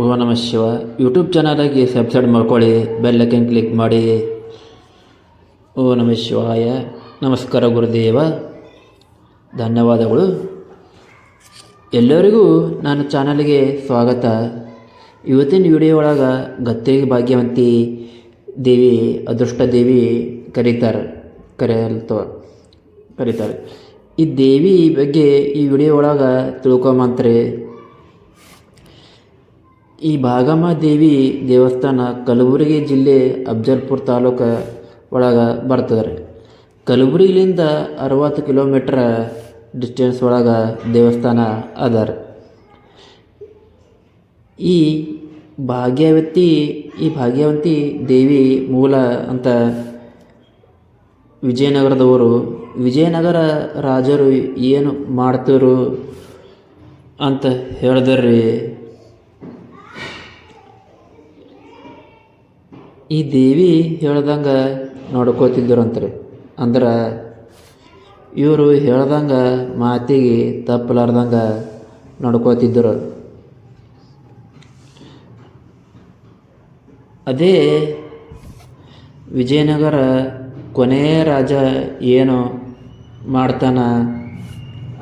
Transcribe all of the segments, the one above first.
ಓ ನಮ ಶಿವ. ಯೂಟ್ಯೂಬ್ ಚಾನಲಾಗಿ ಸಬ್ಸ್ಕ್ರೈಬ್ ಮಾಡ್ಕೊಳ್ಳಿ ಬೆಲ್ಲೈಕನ್ ಕ್ಲಿಕ್ ಮಾಡಿ. ಓ ನಮ ಶಿವಾಯ. ನಮಸ್ಕಾರ ಗುರುದೇವ. ಧನ್ಯವಾದಗಳು. ಎಲ್ಲರಿಗೂ ನನ್ನ ಚಾನಲ್ಗೆ ಸ್ವಾಗತ. ಇವತ್ತಿನ ವಿಡಿಯೋ ಒಳಗೆ ಗತ್ತಿಗೆ ಭಾಗ್ಯವಂತಿ ದೇವಿ, ಅದೃಷ್ಟ ದೇವಿ ಕರೀತಾರೆ, ಕರೆಯಲ್ತವ, ಕರೀತಾರೆ. ಈ ದೇವಿ ಬಗ್ಗೆ ಈ ವಿಡಿಯೋ ಒಳಗೆ ತಿಳ್ಕೊಂಬಂತ್ರಿ ಈ ಭಾಗಮ್ಮ ದೇವಿ ದೇವಸ್ಥಾನ ಕಲಬುರಗಿ ಜಿಲ್ಲೆ ಅಫ್ಜಲ್ಪುರ ತಾಲೂಕು ಒಳಗೆ ಬರ್ತದೆ ರೀ ಕಲಬುರಗಿಲಿಂದ ಅರವತ್ತು ಕಿಲೋಮೀಟ್ರ್ ಡಿಸ್ಟೆನ್ಸ್ ಒಳಗೆ ದೇವಸ್ಥಾನ ಅದ ರೀ ಈ ಭಾಗ್ಯವತಿ, ಈ ಭಾಗ್ಯವಂತಿ ದೇವಿ ಮೂಲ ಅಂತ ವಿಜಯನಗರದವರು, ವಿಜಯನಗರ ರಾಜರು ಏನು ಮಾಡ್ತರು ಅಂತ ಹೇಳಿದ್ರಿ. ಈ ದೇವಿ ಹೇಳ್ದಂಗೆ ನೋಡ್ಕೋತಿದ್ದರಂತ್ರಿ. ಅಂದ್ರೆ ಇವರು ಹೇಳ್ದಂಗೆ ಮಾತಿಗೆ ತಪ್ಪಲಾರ್ದಂಗೆ ನೋಡ್ಕೋತಿದ್ದರು. ಅದೇ ವಿಜಯನಗರ ಕೊನೆಯ ರಾಜ ಏನು ಮಾಡ್ತಾನ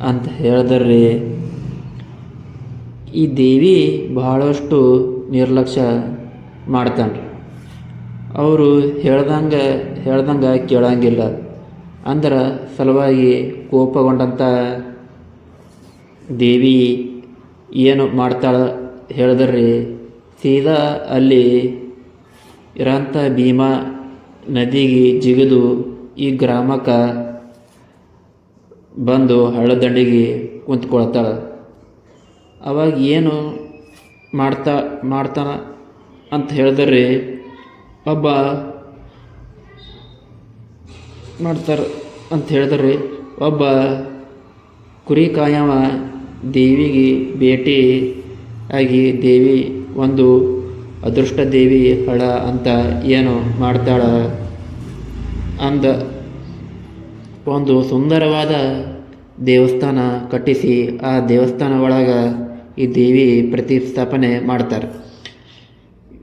ಅಂತ ಹೇಳಿದ್ರಿ ಈ ದೇವಿ ಬಹಳಷ್ಟು ನಿರ್ಲಕ್ಷ್ಯ ಮಾಡ್ತಾನೆ ಅವರು ಹೇಳ್ದಂಗೆ ಹೇಳ್ದಂಗೆ ಕೇಳಂಗಿಲ್ಲ. ಅಂದ್ರೆ ಸಲುವಾಗಿ ಕೋಪಗೊಂಡಂಥ ದೇವಿ ಏನು ಮಾಡ್ತಾಳ ಹೇಳಿದ್ರಿ? ಸೀದಾ ಅಲ್ಲಿ ಇರೋಂಥ ಭೀಮಾ ನದಿಗೆ ಜಿಗಿದು ಈ ಗ್ರಾಮಕ್ಕೆ ಬಂದು ಹಳ್ಳದಂಡಿಗೆ ಕುಂತ್ಕೊಳ್ತಾಳೆ. ಅವಾಗ ಏನು ಮಾಡ್ತಾ, ಮಾಡ್ತಾನ ಅಂತ ಹೇಳಿದ್ರಿ? ಒಬ್ಬ ಮಾಡ್ತಾರೆ ಅಂತ ಹೇಳಿದ್ರಿ. ಒಬ್ಬ ಕುರಿ ಕಾಯವ ದೇವಿಗೆ ಭೇಟಿ ಆಗಿ ದೇವಿ ಒಂದು ಅದೃಷ್ಟ ದೇವಿ ಹಳ ಅಂತ ಏನು ಮಾಡ್ತಾಳ ಅಂದ ಒಂದು ಸುಂದರವಾದ ದೇವಸ್ಥಾನ ಕಟ್ಟಿಸಿ ಆ ದೇವಸ್ಥಾನ ಒಳಗೆ ಈ ದೇವಿ ಪ್ರತಿಷ್ಠಾಪನೆ ಮಾಡ್ತಾರೆ.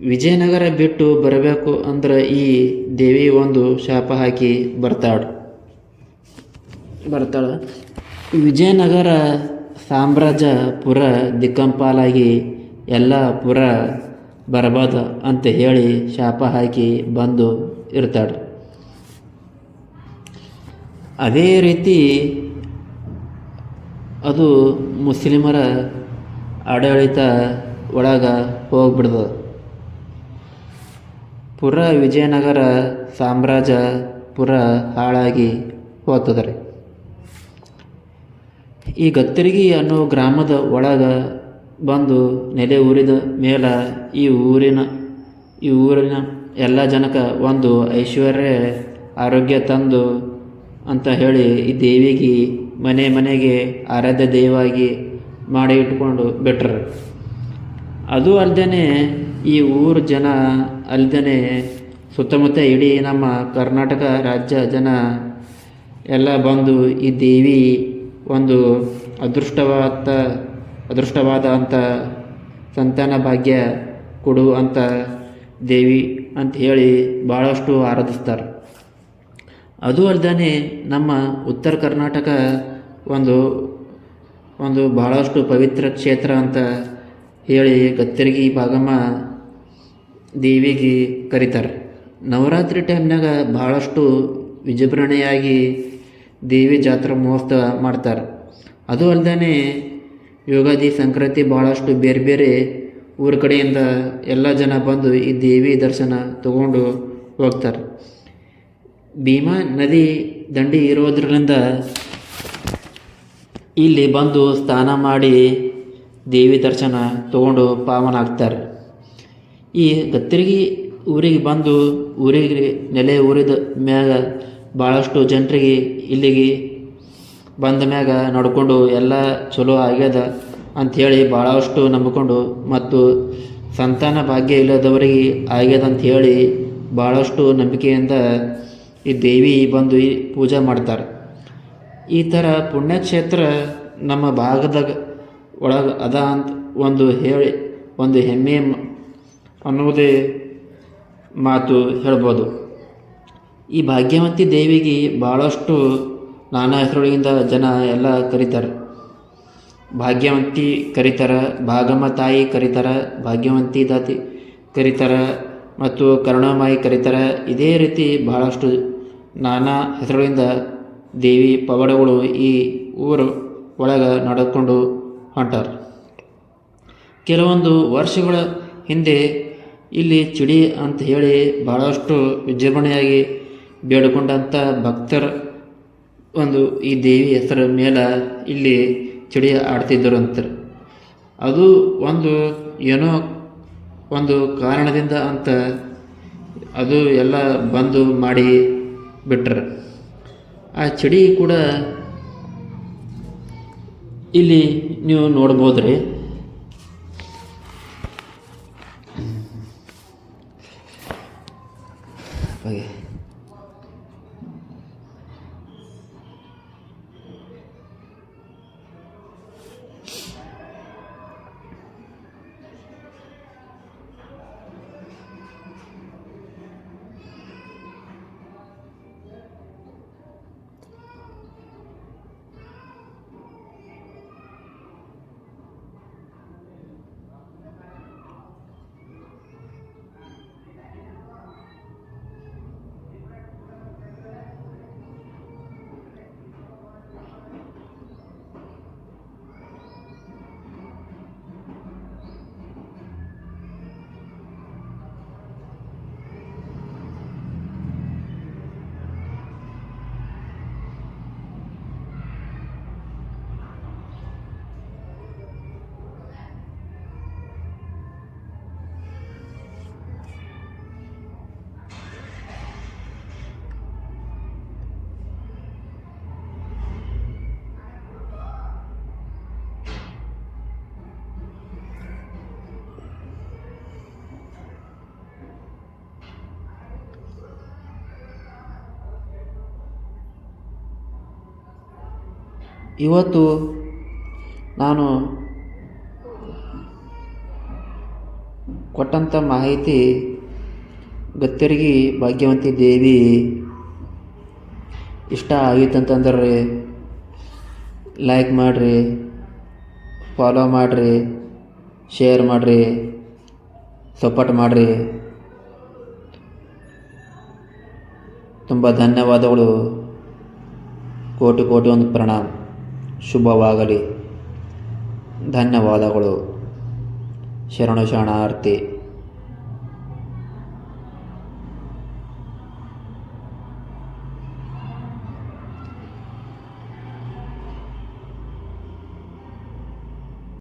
ವಿಜಯನಗರ ಬಿಟ್ಟು ಬರಬೇಕು ಅಂದ್ರೆ ಈ ದೇವಿ ಒಂದು ಶಾಪ ಹಾಕಿ ಬರ್ತಾಳೆ. ಬರ್ತಾಳೆ. ವಿಜಯನಗರ ಸಾಮ್ರಾಜ್ಯ ಪುರ ದಿಕ್ಕಂಪಾಲಾಗಿ ಎಲ್ಲ ಪುರ ಬರಬಾರ್ದು ಅಂತ ಹೇಳಿ ಶಾಪ ಹಾಕಿ ಬಂದು ಇರ್ತಾಳೆ. ಅದೇ ರೀತಿ ಅದು ಮುಸ್ಲಿಮರ ಆಡಳಿತ ಒಳಗೆ ಹೋಗ್ಬಿಡ್ದು ಪುರ ವಿಜಯನಗರ ಸಾಮ್ರಾಜ್ಯ ಪುರ ಹಾಳಾಗಿ ಹೋಗ್ತದ್ರಿ. ಈ ಗತ್ತರಿಗಿ ಅನ್ನೋ ಗ್ರಾಮದ ಒಳಗೆ ಬಂದು ನೆಲೆ ಊರಿದ ಮೇಲೆ ಈ ಊರಿನ ಈ ಊರಿನ ಎಲ್ಲ ಜನಕ್ಕೆ ಒಂದು ಐಶ್ವರ್ಯ ಆರೋಗ್ಯ ತಂದು ಅಂತ ಹೇಳಿ ಈ ದೇವಿಗೆ ಮನೆ ಮನೆಗೆ ಆರಾಧ್ಯ ದೇವಾಗಿ ಮಾಡಿ ಇಟ್ಕೊಂಡು ಬಿಟ್ರು. ಅದು ಅಲ್ಲದೆ ಈ ಊರು ಜನ ಅಲ್ದೇ ಸುತ್ತಮುತ್ತ ಇಡೀ ನಮ್ಮ ಕರ್ನಾಟಕ ರಾಜ್ಯ ಜನ ಎಲ್ಲ ಬಂದು ಈ ದೇವಿ ಒಂದು ಅದೃಷ್ಟವಾದ ಅದೃಷ್ಟವಾದ ಅಂತ ಸಂತಾನ ಭಾಗ್ಯ ಕೊಡು ಅಂತ ದೇವಿ ಅಂತ ಹೇಳಿ ಭಾಳಷ್ಟು ಆರಾಧಿಸ್ತಾರೆ. ಅದು ಅಲ್ದೇ ನಮ್ಮ ಉತ್ತರ ಕರ್ನಾಟಕ ಒಂದು ಒಂದು ಭಾಳಷ್ಟು ಪವಿತ್ರ ಕ್ಷೇತ್ರ ಅಂತ ಹೇಳಿ ಗತ್ತರಿಗಿ ಭಾಗಮ್ಮ ದೇವಿಗೆ ಕರೀತಾರೆ. ನವರಾತ್ರಿ ಟೈಮ್ನಾಗ ಭಾಳಷ್ಟು ವಿಜೃಂಭಣೆಯಾಗಿ ದೇವಿ ಜಾತ್ರೆ ಮಹೋತ್ಸವ ಮಾಡ್ತಾರೆ. ಅದು ಅಲ್ಲದೆ ಯುಗಾದಿ ಸಂಕ್ರಾಂತಿ ಭಾಳಷ್ಟು ಬೇರೆ ಬೇರೆ ಊರ ಕಡೆಯಿಂದ ಎಲ್ಲ ಜನ ಬಂದು ಈ ದೇವಿ ದರ್ಶನ ತಗೊಂಡು ಹೋಗ್ತಾರೆ. ಭೀಮಾ ನದಿ ದಂಡಿ ಇರೋದ್ರಿಂದ ಇಲ್ಲಿ ಬಂದು ಸ್ನಾನ ಮಾಡಿ ದೇವಿ ದರ್ಶನ ತಗೊಂಡು ಪಾವನ ಆಗ್ತಾರೆ. ಈ ಗತ್ತಿರಿಗಿ ಊರಿಗೆ ಬಂದು ಊರಿಗೆ ನೆಲೆ ಊರಿದ ಮ್ಯಾಗ ಭಾಳಷ್ಟು ಜನರಿಗೆ ಇಲ್ಲಿಗೆ ಬಂದ ಮ್ಯಾಗ ನಡ್ಕೊಂಡು ಎಲ್ಲ ಚಲೋ ಆಗ್ಯದ ಅಂಥೇಳಿ ಭಾಳಷ್ಟು ನಂಬಿಕೊಂಡು ಮತ್ತು ಸಂತಾನ ಭಾಗ್ಯ ಇಲ್ಲದವರಿಗೆ ಆಗ್ಯದ ಅಂತ ಹೇಳಿ ಭಾಳಷ್ಟು ನಂಬಿಕೆಯಿಂದ ಈ ದೇವಿ ಬಂದು ಈ ಪೂಜೆ ಮಾಡ್ತಾರೆ. ಈ ಥರ ಪುಣ್ಯಕ್ಷೇತ್ರ ನಮ್ಮ ಭಾಗದಾಗ ಒಳಗೆ ಅದ ಅಂತ ಒಂದು ಹೇಳಿ, ಒಂದು ಹೆಮ್ಮೆ ಅನ್ನುವುದೇ ಮಾತು ಹೇಳ್ಬೋದು. ಈ ಭಾಗ್ಯವಂತಿ ದೇವಿಗೆ ಭಾಳಷ್ಟು ನಾನಾ ಹೆಸರುಗಳಿಂದ ಜನ ಎಲ್ಲ ಕರೀತಾರೆ. ಭಾಗ್ಯವಂತಿ ಕರೀತಾರೆ ಭಾಗಮ್ಮ ತಾಯಿ ಕರೀತಾರೆ ಭಾಗ್ಯವಂತಿ ದಾತಿ ಕರೀತಾರೆ ಮತ್ತು ಕರುಣಾಮಾಯಿ ಕರೀತಾರೆ. ಇದೇ ರೀತಿ ಬಹಳಷ್ಟು ನಾನಾ ಹೆಸರುಗಳಿಂದ ದೇವಿ ಪವಾಡಗಳು ಈ ಊರು ಒಳಗೆ ನಡೆದುಕೊಂಡು ಹೊಂಟಾರ. ಕೆಲವೊಂದು ವರ್ಷಗಳ ಹಿಂದೆ ಇಲ್ಲಿ ಚಿಡಿ ಅಂತ ಹೇಳಿ ಬಹಳಷ್ಟು ವಿಜೃಂಭಣೆಯಾಗಿ ಬೇಡಿಕೊಂಡಂಥ ಭಕ್ತರ ಒಂದು ಈ ದೇವಿ ಹೆಸರ ಮೇಲೆ ಇಲ್ಲಿ ಚಿಡಿ ಆಡ್ತಿದ್ದರು ಅಂತಾರೆ. ಅದು ಒಂದು ಏನೋ ಒಂದು ಕಾರಣದಿಂದ ಅಂತ ಅದು ಎಲ್ಲ ಬಂದು ಮಾಡಿ ಬಿಟ್ರೆ. ಆ ಚಿಡಿ ಕೂಡ ಇಲ್ಲಿ ನೀವು ನೋಡ್ಬೋದ್ರಿ. Okay. ಇವತ್ತು ನಾನು ಕೊಟ್ಟಂಥ ಮಾಹಿತಿ ಗತ್ತರಿಗೆ ಭಾಗ್ಯವಂತಿ ದೇವಿ ಇಷ್ಟ ಆಗಿತ್ತಂತಂದ್ರೆ ಲೈಕ್ ಮಾಡಿರಿ ಫಾಲೋ ಮಾಡಿರಿ ಶೇರ್ ಮಾಡಿರಿ ಸಪೋರ್ಟ್ ಮಾಡಿರಿ. ತುಂಬ ಧನ್ಯವಾದಗಳು. ಕೋಟಿ ಕೋಟಿ ಒಂದು ಪ್ರಣಾಮ. ಶುಭವಾಗಲಿ. ಧನ್ಯವಾದಗಳು. ಶರಣು ಶರಣಾರ್ಥಿ.